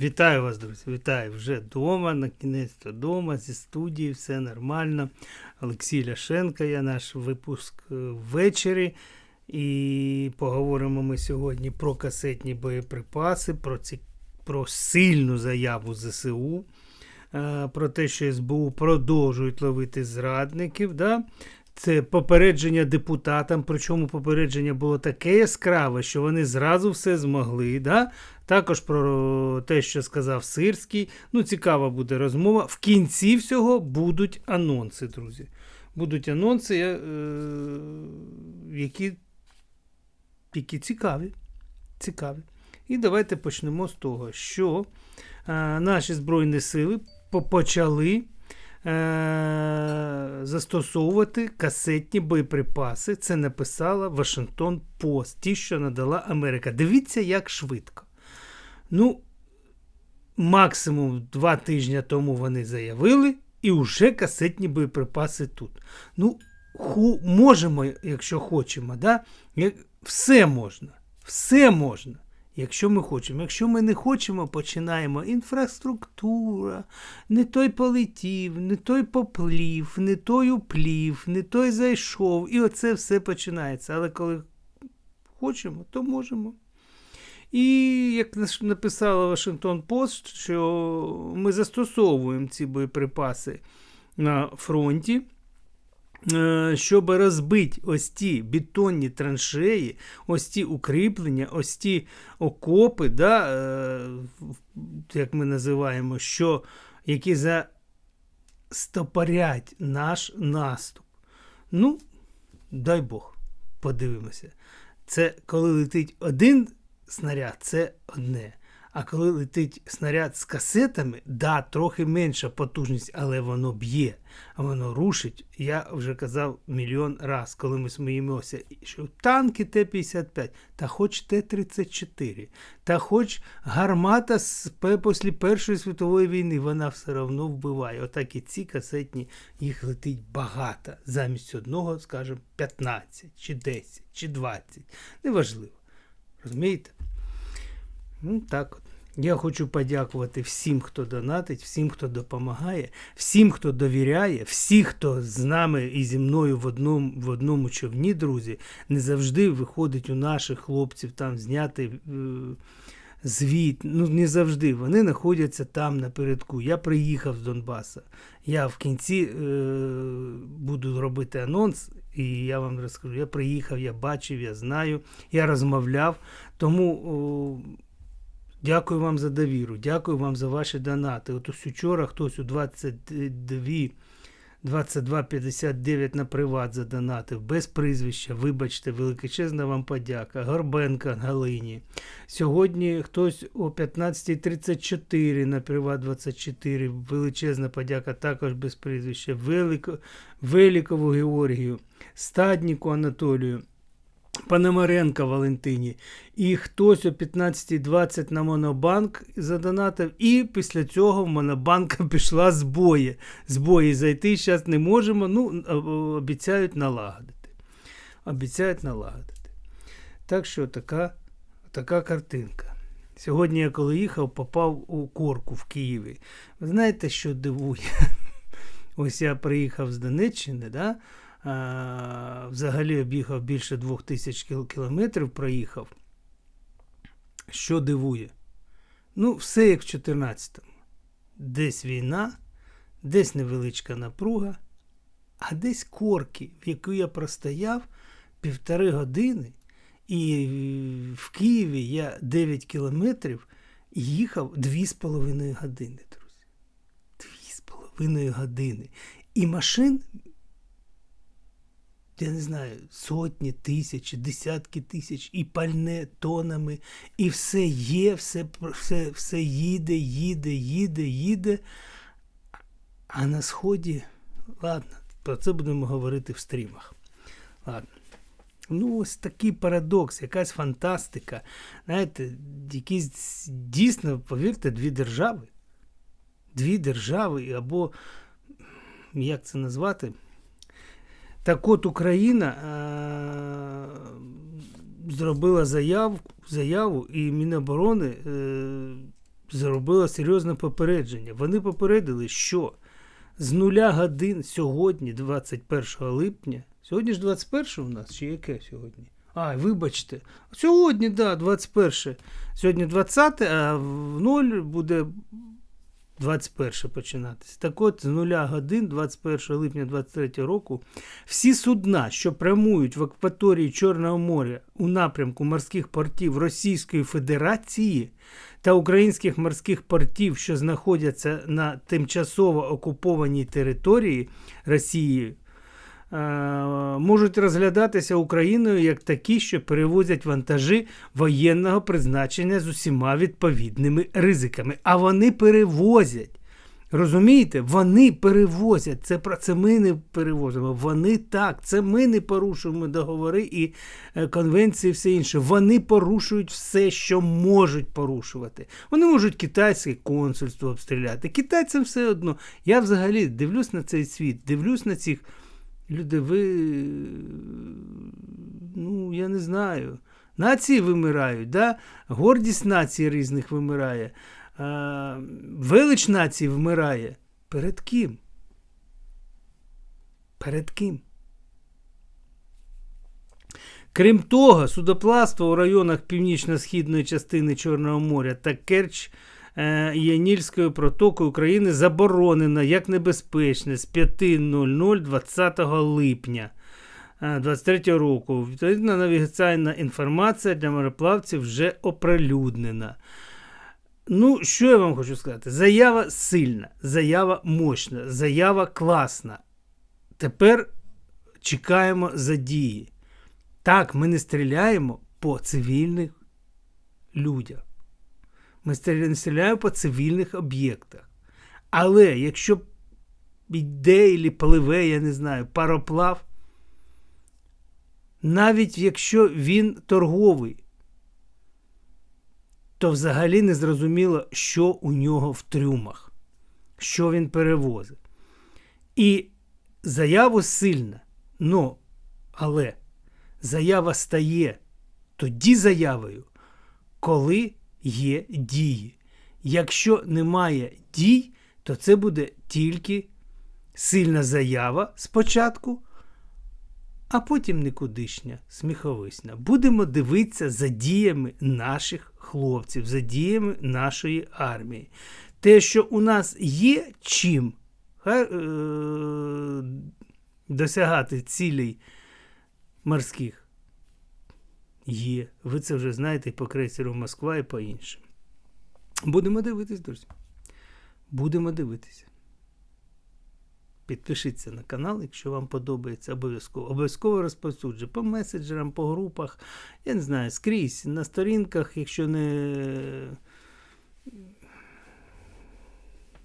Вітаю вас, друзі. Вітаю вже вдома, на кінець вдома, зі студії, все нормально. Олексій Ляшенко, я наш випуск е, ввечері. І поговоримо ми сьогодні про касетні боєприпаси, про, ці, про сильну заяву ЗСУ, е, про те, що СБУ продовжують ловити зрадників. Да? Це попередження депутатам, причому попередження було таке яскраве, що вони зразу все змогли. Да? Також про те, що сказав Сирський. Ну, цікава буде розмова. В кінці всього будуть анонси, друзі. Будуть анонси, е, які, які цікаві. цікаві. І давайте почнемо з того, що е, наші Збройні сили почали е, застосовувати касетні боєприпаси. Це написала Вашингтон Пост, ті, що надала Америка. Дивіться, як швидко. Ну, максимум два тижні тому вони заявили, і вже касетні боєприпаси тут. Ну, ху, можемо, якщо хочемо, да? Все можна. Все можна. Якщо ми хочемо. Якщо ми не хочемо, починаємо інфраструктура, не той полетів, не той поплів, не той уплів, не той зайшов. І оце все починається. Але коли хочемо, то можемо. І як написала Вашингтон Пост, що ми застосовуємо ці боєприпаси на фронті, щоб розбити ось ті бетонні траншеї, ось ті укріплення, ось ті окопи, да, е, як ми називаємо, що, які застопорять наш наступ. Ну, дай Бог, подивимося. Це коли летить один снаряд, це одне. А коли летить снаряд з касетами, да, трохи менша потужність, але воно б'є, воно рушить. Я вже казав мільйон раз, коли ми сміємося, що танки Т-55, та хоч Т-34, та хоч гармата з після Першої світової війни, вона все одно вбиває. Отак і ці касетні, їх летить багато. Замість одного, скажімо, 15, чи 10, чи 20. Неважливо. Розумієте? Ну, так от. Я хочу подякувати всім, хто донатить, всім, хто допомагає, всім, хто довіряє, всі, хто з нами і зі мною в одному, в одному човні, друзі, не завжди виходить у наших хлопців там зняти е, звіт. Ну, не завжди. Вони знаходяться там напередку. Я приїхав з Донбаса. Я в кінці е, буду робити анонс, і я вам розкажу. Я приїхав, я бачив, я знаю, я розмовляв. Тому. Дякую вам за довіру, дякую вам за ваші донати. От ось учора хтось у 22 22,59 на приват задонатив, без прізвища, вибачте, величезна вам подяка. Горбенка Галині. Сьогодні хтось о 15.34 на приват 24, величезна подяка, також без прізвища. Велико, Великову Георгію, Стадніку Анатолію. Пономаренка Валентині. І хтось о 15.20 на Монобанк задонатив, і після цього в Монобанка пішла збої. Збої зайти зараз не можемо, ну, обіцяють налагодити. Обіцяють налагодити. Так що така, така картинка. Сьогодні я коли їхав, попав у корку в Києві. Ви знаєте, що дивує? Ось я приїхав з Донеччини, да? Взагалі об'їхав більше двох тисяч кіл- кілометрів, проїхав. Що дивує? Ну, все як в 14-му. Десь війна, десь невеличка напруга, а десь корки, в яку я простояв півтори години, і в Києві я 9 кілометрів їхав 2,5 години, друзі. Дві з половиною години. І машин, я не знаю, сотні тисяч, десятки тисяч, і пальне тонами, і все є, все, все, все їде, їде, їде, їде. А на сході, ладно, про це будемо говорити в стрімах. Ладно. Ну, ось такий парадокс, якась фантастика. Знаєте, якісь дійсно, повірте, дві держави. Дві держави, або як це назвати? Так от Україна е- зробила заяву, заяву, і Міноборони е- зробила серйозне попередження. Вони попередили, що з нуля годин сьогодні, 21 липня. Сьогодні ж 21 у нас, чи яке сьогодні? А, вибачте. Сьогодні, да, 21. Сьогодні 20, а в 0 буде 21 починатися. Так от, з нуля годин, 21 липня 23 року, всі судна, що прямують в акваторії Чорного моря у напрямку морських портів Російської Федерації та українських морських портів, що знаходяться на тимчасово окупованій території Росії, е, можуть розглядатися Україною як такі, що перевозять вантажі воєнного призначення з усіма відповідними ризиками. А вони перевозять. Розумієте, вони перевозять. Це це ми не перевозимо. Вони так, це ми не порушуємо договори і е, конвенції, і все інше. Вони порушують все, що можуть порушувати. Вони можуть китайське консульство обстріляти. Китайцям все одно. Я взагалі дивлюсь на цей світ, дивлюсь на цих люди. Ви ну я не знаю. Нації вимирають, да? гордість націй різних вимирає. А, велич нації вмирає. Перед ким? Перед ким? Крім того, судоплавство у районах північно-східної частини Чорного моря та Керч Янільської протоки України заборонено як небезпечне з 5.00 20 липня 2023 року. Відповідна навігаційна інформація для мореплавців вже оприлюднена. Ну, що я вам хочу сказати? Заява сильна, заява мощна, заява класна. Тепер чекаємо за дії. Так, ми не стріляємо по цивільних людях. Ми стріляємо по цивільних об'єктах. Але якщо йде і пливе, я не знаю, пароплав, навіть якщо він торговий, то взагалі не зрозуміло, що у нього в трюмах, що він перевозить. І заява сильна, ну, але заява стає тоді заявою, коли є дії. Якщо немає дій, то це буде тільки сильна заява спочатку, а потім никудишня, сміховисна. Будемо дивитися за діями наших хлопців, за діями нашої армії. Те, що у нас є чим е, досягати цілей морських, є. Ви це вже знаєте по крейсеру Москва і по іншим. Будемо дивитись, друзі. Будемо дивитися. Підпишіться на канал, якщо вам подобається, обов'язково. Обов'язково розповсюджуйте по меседжерам, по групах. Я не знаю, скрізь на сторінках, якщо не.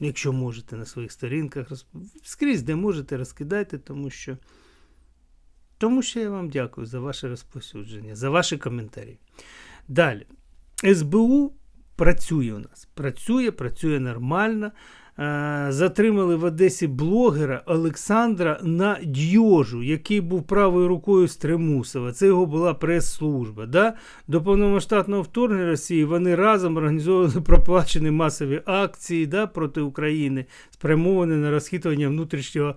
Якщо можете на своїх сторінках, скрізь, де можете, розкидайте, тому що. Тому що я вам дякую за ваше розповсюдження, за ваші коментарі. Далі. СБУ працює у нас. Працює, працює нормально. Е, затримали в Одесі блогера Олександра Надьожу, який був правою рукою Стремусова. Це його була прес-служба. Да? До повномасштабного вторгнення Росії вони разом організовували проплачені масові акції да, проти України, спрямовані на розхитування внутрішнього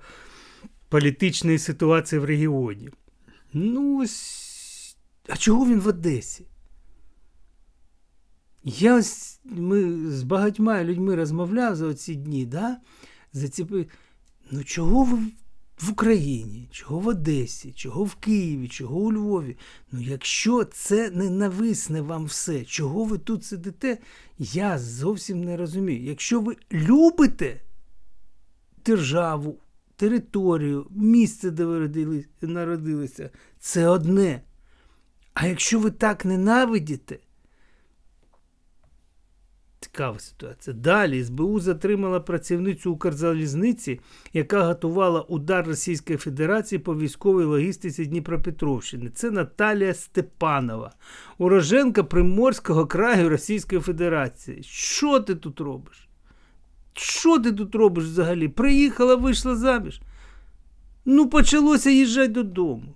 політичної ситуації в регіоні. Ну ось. А чого він в Одесі? Я ось ми з багатьма людьми розмовляв за оці дні, да? за ці... ну чого ви в Україні, чого в Одесі, чого в Києві, чого у Львові? Ну якщо це ненависне вам все, чого ви тут сидите, я зовсім не розумію. Якщо ви любите державу, територію, місце, де ви народилися, це одне. А якщо ви так ненавидите, Цікава ситуація. Далі СБУ затримала працівницю Укрзалізниці, яка готувала удар Російської Федерації по військовій логістиці Дніпропетровщини. Це Наталія Степанова, уроженка Приморського краю Російської Федерації. Що ти тут робиш? Що ти тут робиш взагалі? Приїхала, вийшла заміж. Ну, почалося їжджай додому.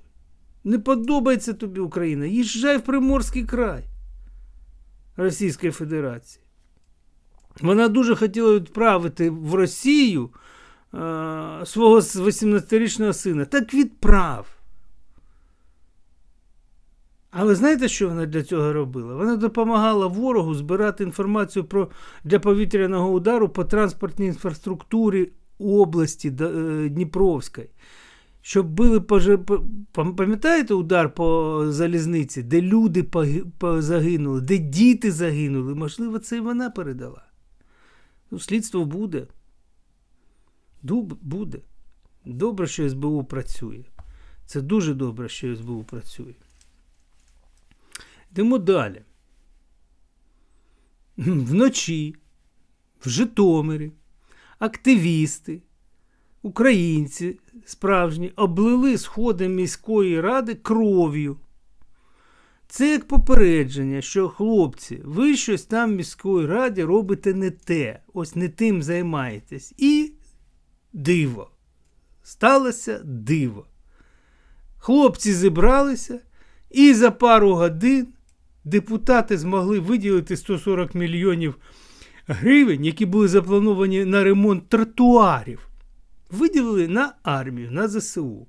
Не подобається тобі Україна. Їжджай в Приморський край Російської Федерації. Вона дуже хотіла відправити в Росію е, свого 18-річного сина. Так відправ. Але знаєте, що вона для цього робила? Вона допомагала ворогу збирати інформацію про, для повітряного удару по транспортній інфраструктурі області е, Дніпровської. Щоб били пам'ятаєте удар по залізниці, де люди загинули, де діти загинули? Можливо, це і вона передала. Ну, Слідство буде. Дуб буде. Добре, що СБУ працює. Це дуже добре, що СБУ працює. Йдемо далі. Вночі, в Житомирі, активісти, українці справжні облили сходи міської ради кров'ю. Це як попередження, що хлопці, ви щось там в міської раді робите не те, ось не тим займаєтесь. І диво. Сталося диво. Хлопці зібралися, і за пару годин депутати змогли виділити 140 мільйонів гривень, які були заплановані на ремонт тротуарів. Виділили на армію, на ЗСУ.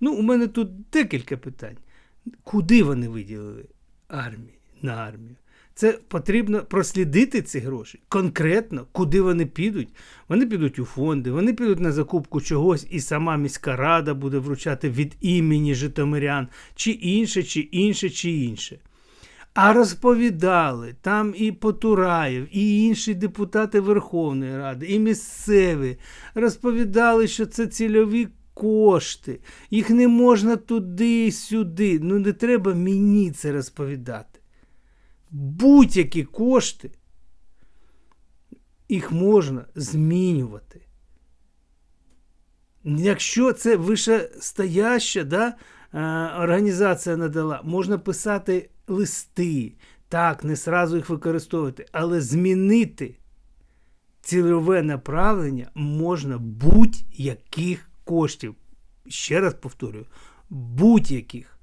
Ну, у мене тут декілька питань. Куди вони виділили армії, на армію? Це потрібно прослідити ці гроші конкретно, куди вони підуть. Вони підуть у фонди, вони підуть на закупку чогось, і сама міська рада буде вручати від імені Житомирян, чи інше, чи інше, чи інше. А розповідали там і Потураєв, і інші депутати Верховної Ради, і місцеві розповідали, що це цільові кошти, їх не можна туди-сюди. Ну, не треба мені це розповідати. Будь-які кошти, їх можна змінювати. Якщо це вищестояща да, організація надала, можна писати листи. Так, не сразу їх використовувати, але змінити цільове направлення можна будь-яких коштів. Ще раз повторюю, будь-яких.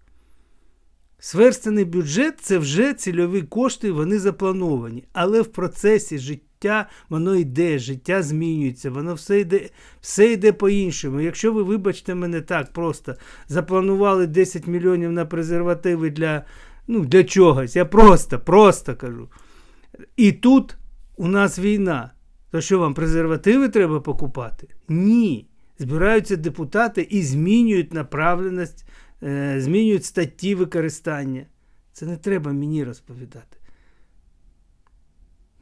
Сверстаний бюджет це вже цільові кошти, вони заплановані. Але в процесі життя воно йде, життя змінюється, воно все йде все йде по-іншому. Якщо ви, вибачте мене так, просто запланували 10 мільйонів на презервативи для ну, для чогось, я просто, просто кажу. І тут у нас війна. То що вам презервативи треба покупати? Ні збираються депутати і змінюють направленість, е, змінюють статті використання. Це не треба мені розповідати.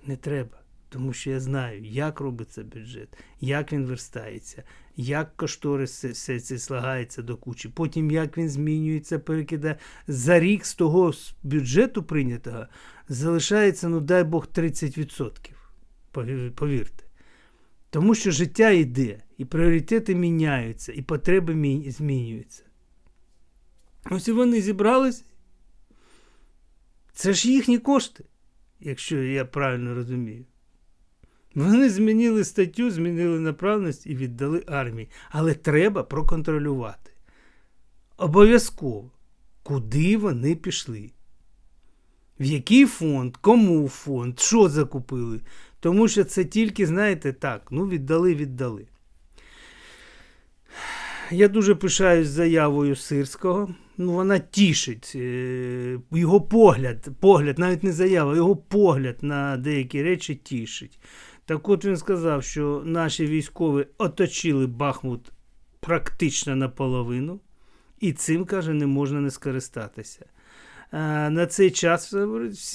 Не треба. Тому що я знаю, як робиться бюджет, як він верстається, як кошторис все це слагається до кучі, потім як він змінюється, перекидає. За рік з того бюджету прийнятого залишається, ну дай Бог, 30%. Повірте. Тому що життя йде, і пріоритети міняються, і потреби змінюються. Ось вони зібрались. Це ж їхні кошти, якщо я правильно розумію. Вони змінили статтю, змінили направленість і віддали армії. Але треба проконтролювати. Обов'язково, куди вони пішли. В який фонд, кому фонд, що закупили. Тому що це тільки, знаєте, так, ну віддали, віддали. Я дуже пишаюсь заявою Сирського. Ну, Вона тішить е, його погляд, погляд, навіть не заява, його погляд на деякі речі тішить. Так от він сказав, що наші військові оточили Бахмут практично наполовину, і цим, каже, не можна не скористатися. На цей час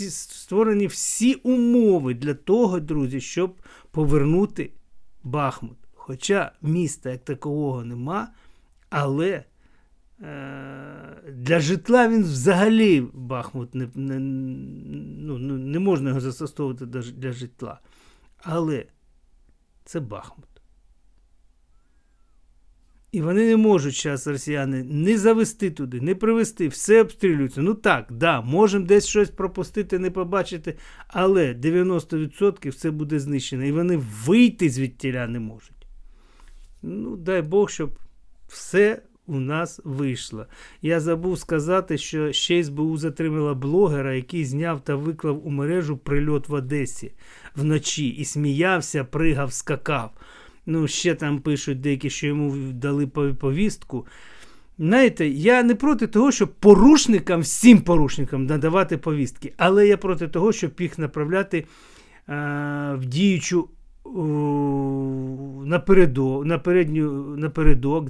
створені всі умови для того, друзі, щоб повернути Бахмут. Хоча міста як такового нема, але е, для житла він взагалі Бахмут не не, ну, не можна його застосовувати для житла. Але це Бахмут. І вони не можуть зараз росіяни не завести туди, не привезти, все обстрілюється. Ну так, да, можемо десь щось пропустити, не побачити, але 90% все буде знищено. І вони вийти звідтіля не можуть. Ну, дай Бог, щоб все у нас вийшло. Я забув сказати, що ще СБУ затримала блогера, який зняв та виклав у мережу прильот в Одесі вночі і сміявся, пригав, скакав. Ну, ще там пишуть деякі, що йому дали повістку. Знаєте, я не проти того, щоб порушникам, всім порушникам надавати повістки, але я проти того, щоб їх направляти е, в діючу напередок, напередню,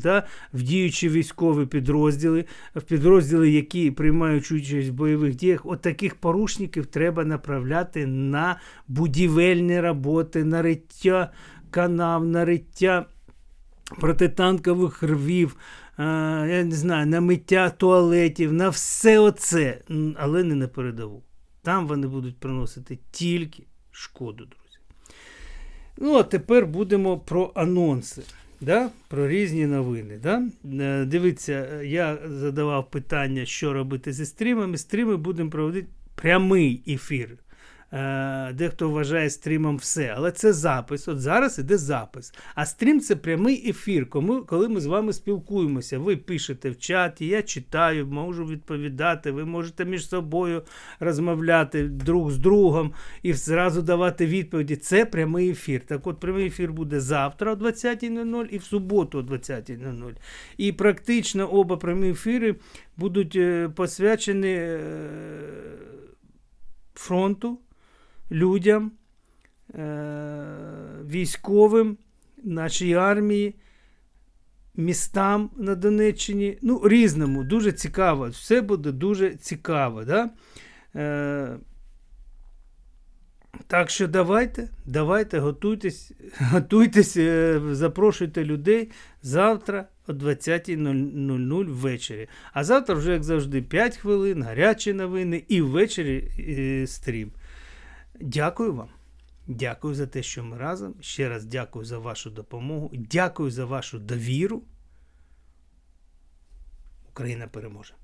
да, в діючі військові підрозділи, в підрозділи, які приймають участь в бойових діях. От таких порушників треба направляти на будівельні роботи, на риття канав, на риття протитанкових рвів, е, я не знаю, на миття туалетів, на все оце, але не на передову. Там вони будуть приносити тільки шкоду. Ну, а тепер будемо про анонси. Да? Про різні новини. Да? Е, Дивіться, е, я задавав питання, що робити зі стрімами. Стріми будемо проводити прямий ефір. Е, Дехто вважає стрімом все, але це запис. От зараз іде запис. А стрім це прямий ефір, коли, коли ми з вами спілкуємося. Ви пишете в чаті, я читаю, можу відповідати. Ви можете між собою розмовляти друг з другом і зразу давати відповіді. Це прямий ефір. Так от прямий ефір буде завтра о 20.00 і в суботу о 20.00. І практично оба прямі ефіри будуть е, посвячені е, фронту, людям, е, військовим, нашій армії, містам на Донеччині. Ну, різному, дуже цікаво. Все буде дуже цікаво. Да? Е, так що давайте, давайте, готуйтесь, готуйтесь, е, запрошуйте людей завтра о 20.00 ввечері. А завтра вже, як завжди, 5 хвилин, гарячі новини і ввечері стрім. Дякую вам. Дякую за те, що ми разом. Ще раз дякую за вашу допомогу. Дякую за вашу довіру. Україна переможе.